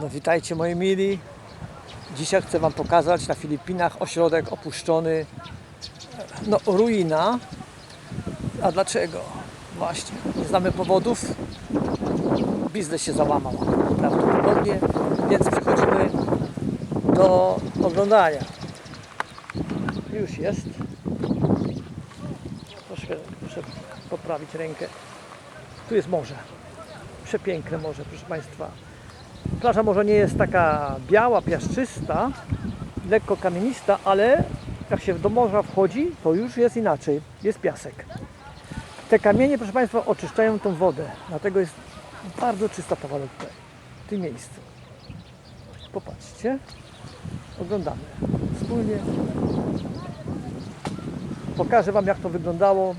No witajcie moi mili. Dzisiaj chcę Wam pokazać na Filipinach ośrodek opuszczony, no ruina. A dlaczego? Właśnie, nie znamy powodów. Biznes się załamał prawdopodobnie, więc przechodzimy do oglądania. Już jest. Troszkę muszę poprawić rękę. Tu jest morze. Przepiękne morze, proszę Państwa. Plaża może nie jest taka biała, piaszczysta, lekko kamienista, ale jak się do morza wchodzi, to już jest inaczej. Jest piasek. Te kamienie, proszę Państwa, oczyszczają tą wodę. Dlatego jest bardzo czysta ta woda tutaj, w tym miejscu. Popatrzcie. Oglądamy wspólnie. Pokażę Wam, jak to wyglądało.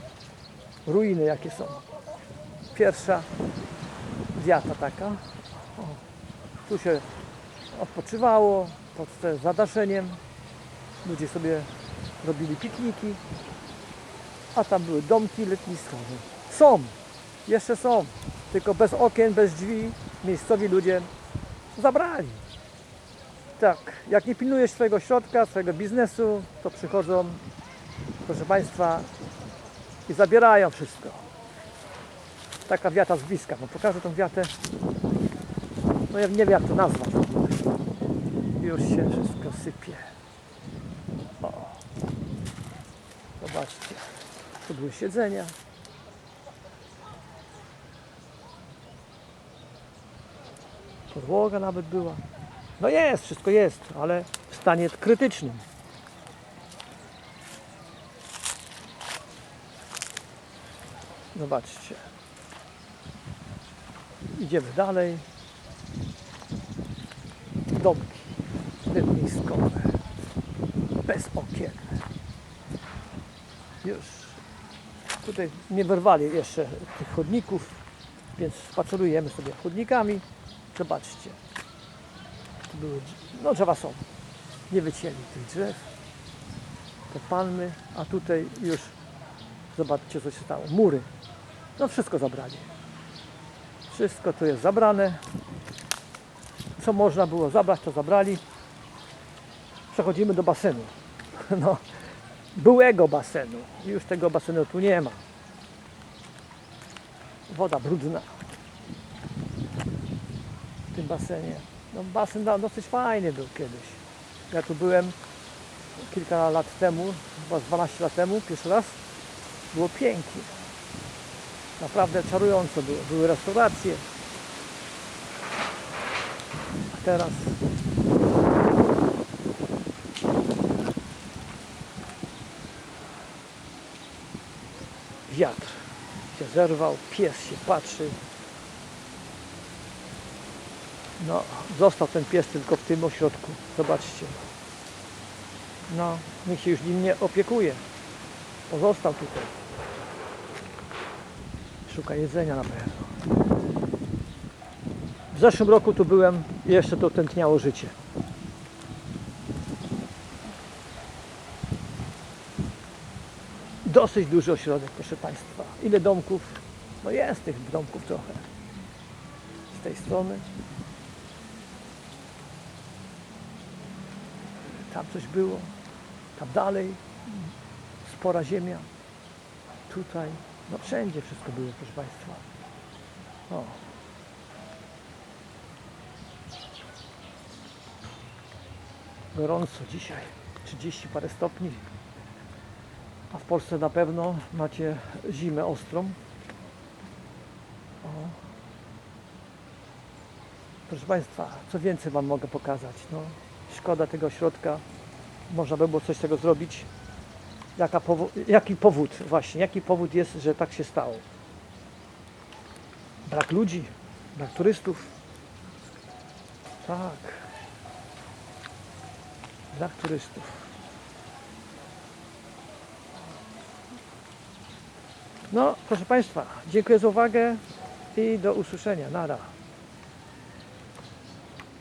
Ruiny jakie są. Pierwsza wiata taka. O, tu się odpoczywało pod zadaszeniem. Ludzie sobie robili pikniki. A tam były domki letniskowe. Są, jeszcze są, tylko bez okien, bez drzwi. Miejscowi ludzie zabrali. Tak, jak nie pilnujesz swojego środka, swojego biznesu, to przychodzą, proszę Państwa, i zabierają wszystko. Taka wiata z bliska, no pokażę tą wiatę. No ja nie wiem jak to nazwać. Już się wszystko sypie. O. Zobaczcie. Tu były siedzenia. Podłoga nawet była. No jest, wszystko jest, ale w stanie krytycznym. Zobaczcie. Idziemy dalej. Domki letniskowe. Bez okien. Już. Tutaj nie wyrwali jeszcze tych chodników, więc spacerujemy sobie chodnikami. Zobaczcie. Tu były, no drzewa są. Nie wycięli tych drzew. Te palmy, a tutaj już zobaczcie co się stało. Mury. No wszystko zabrali. Wszystko tu jest zabrane. Co można było zabrać, to zabrali. Przechodzimy do basenu. No, byłego basenu. Już tego basenu tu nie ma. Woda brudna. W tym basenie. No basen dosyć fajny był kiedyś. Ja tu byłem kilka lat temu, chyba z 12 lat temu, pierwszy raz. Było pięknie. Naprawdę czarująco było. Były restauracje. Teraz wiatr się zerwał, pies się patrzy. No, został ten pies tylko w tym ośrodku. Zobaczcie. No, nikt się już nim nie opiekuje. Pozostał tutaj. Szuka jedzenia na pewno. Zeszłym roku tu byłem i jeszcze to tętniało życie. Dosyć duży ośrodek, proszę Państwa. Ile domków? No jest tych domków trochę. Z tej strony. Tam coś było. Tam dalej. Spora ziemia. Tutaj. No wszędzie wszystko było, proszę Państwa. O. Gorąco dzisiaj. 30 parę stopni. A w Polsce na pewno macie zimę ostrą. O. Proszę Państwa, co więcej Wam mogę pokazać? No, szkoda tego środka. Można by było coś z tego zrobić. Powo- jaki powód właśnie, jaki powód jest, że tak się stało? Brak ludzi, brak turystów. Tak. Brak turystów. No, proszę Państwa, dziękuję za uwagę i do usłyszenia. Nara.